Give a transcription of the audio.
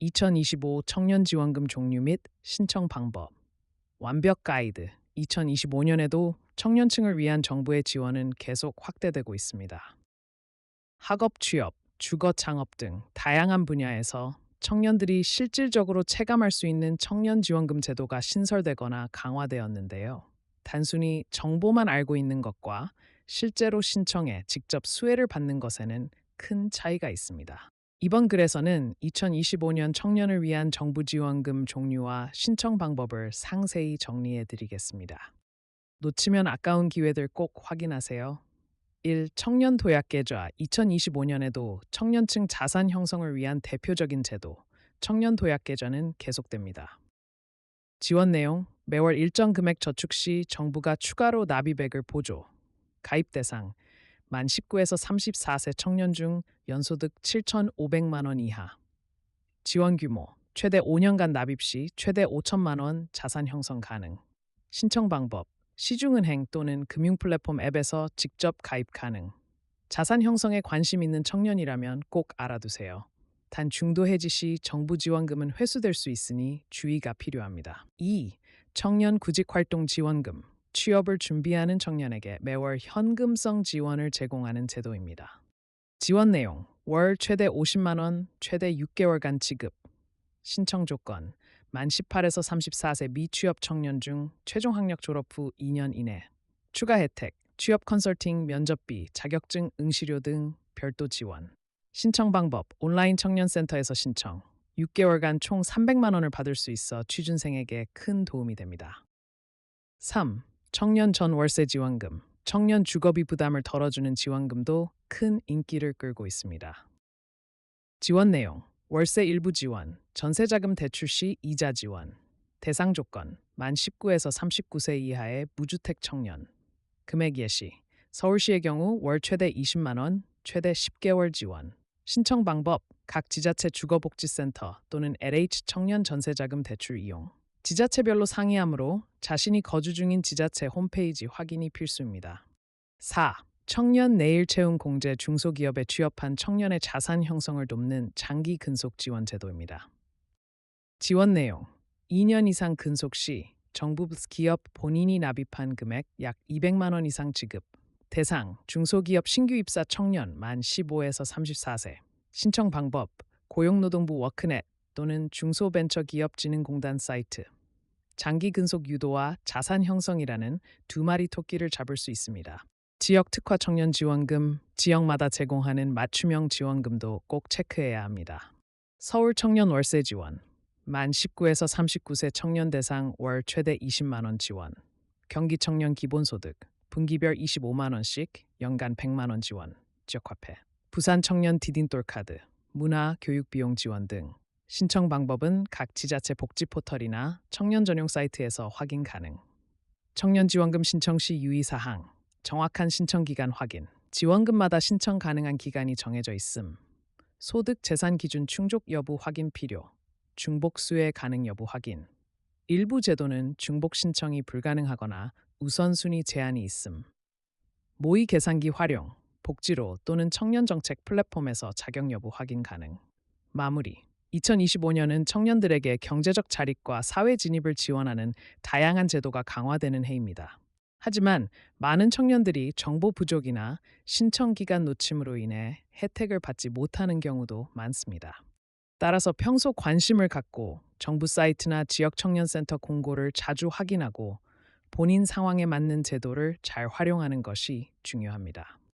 2025 청년지원금 종류 및 신청 방법 완벽 가이드 2025년에도 청년층을 위한 정부의 지원은 계속 확대되고 있습니다. 학업 취업, 주거 창업 등 다양한 분야에서 청년들이 실질적으로 체감할 수 있는 청년 지원금 제도가 신설되거나 강화되었는데요. 단순히 정보만 알고 있는 것과 실제로 신청해 직접 수혜를 받는 것에는 큰 차이가 있습니다. 이번 글에서는 2025년 청년을 위한 정부 지원금 종류와 신청 방법을 상세히 정리해 드리겠습니다. 놓치면 아까운 기회들 꼭 확인하세요. 1. 청년 도약 계좌 2025년에도 청년층 자산 형성을 위한 대표적인 제도 청년 도약 계좌는 계속됩니다. 지원 내용 매월 일정 금액 저축 시 정부가 추가로 납입액을 보조. 가입 대상 만 19에서 34세 청년 중 연소득 7,500만 원 이하. 지원 규모 최대 5년간 납입 시 최대 5천만 원 자산 형성 가능. 신청 방법 시중은행 또는 금융 플랫폼 앱에서 직접 가입 가능. 자산 형성에 관심 있는 청년이라면 꼭 알아두세요. 단 중도 해지 시 정부 지원금은 회수될 수 있으니 주의가 필요합니다. 2. 청년 구직 활동 지원금. 취업을 준비하는 청년에게 매월 현금성 지원을 제공하는 제도입니다. 지원 내용: 월 최대 50만 원, 최대 6개월간 지급. 신청 조건: 만 18에서 34세 미취업 청년 중 최종 학력 졸업 후 2년 이내. 추가 혜택: 취업 컨설팅, 면접비, 자격증 응시료 등 별도 지원. 신청 방법: 온라인 청년센터에서 신청. 6개월간 총 300만 원을 받을 수 있어 취준생에게 큰 도움이 됩니다. 3. 청년 전 월세 지원금. 청년 주거비 부담을 덜어주는 지원금도 큰 인기를 끌고 있습니다. 지원 내용: 월세 일부 지원, 전세자금 대출 시 이자 지원. 대상 조건: 만 19에서 39세 이하의 무주택 청년. 금액 예시: 서울시의 경우 월 최대 20만 원, 최대 10개월 지원. 신청 방법: 각 지자체 주거복지센터 또는 LH 청년 전세자금 대출 이용. 지자체별로 상이하므로 자신이 거주 중인 지자체 홈페이지 확인이 필수입니다. 4. 청년 내일 채용 공제 중소기업에 취업한 청년의 자산 형성을 돕는 장기 근속 지원 제도입니다. 지원 내용: 2년 이상 근속 시 정부 기업 본인이 납입한 금액 약 200만 원 이상 지급. 대상: 중소기업 신규 입사 청년 만 15에서 34세. 신청 방법: 고용노동부 워크넷 또는 중소벤처기업진흥공단 사이트. 장기 근속 유도와 자산 형성이라는 두 마리 토끼를 잡을 수 있습니다. 지역 특화 청년 지원금, 지역마다 제공하는 맞춤형 지원금도 꼭 체크해야 합니다. 서울 청년 월세 지원, 만 19에서 39세 청년 대상 월 최대 20만 원 지원. 경기 청년 기본소득, 분기별 25만 원씩 연간 100만 원 지원. 지역화폐. 부산 청년 디딘돌 카드, 문화, 교육 비용 지원 등 신청 방법은 각 지자체 복지 포털이나 청년 전용 사이트에서 확인 가능. 청년 지원금 신청 시 유의 사항, 정확한 신청 기간 확인. 지원금마다 신청 가능한 기간이 정해져 있음. 소득 재산 기준 충족 여부 확인 필요. 중복 수혜 가능 여부 확인. 일부 제도는 중복 신청이 불가능하거나 우선순위 제한이 있음. 모의 계산기 활용, 복지로 또는 청년 정책 플랫폼에서 자격 여부 확인 가능. 마무리 2025년은 청년들에게 경제적 자립과 사회 진입을 지원하는 다양한 제도가 강화되는 해입니다. 하지만 많은 청년들이 정보 부족이나 신청 기간 놓침으로 인해 혜택을 받지 못하는 경우도 많습니다. 따라서 평소 관심을 갖고 정부 사이트나 지역 청년센터 공고를 자주 확인하고 본인 상황에 맞는 제도를 잘 활용하는 것이 중요합니다.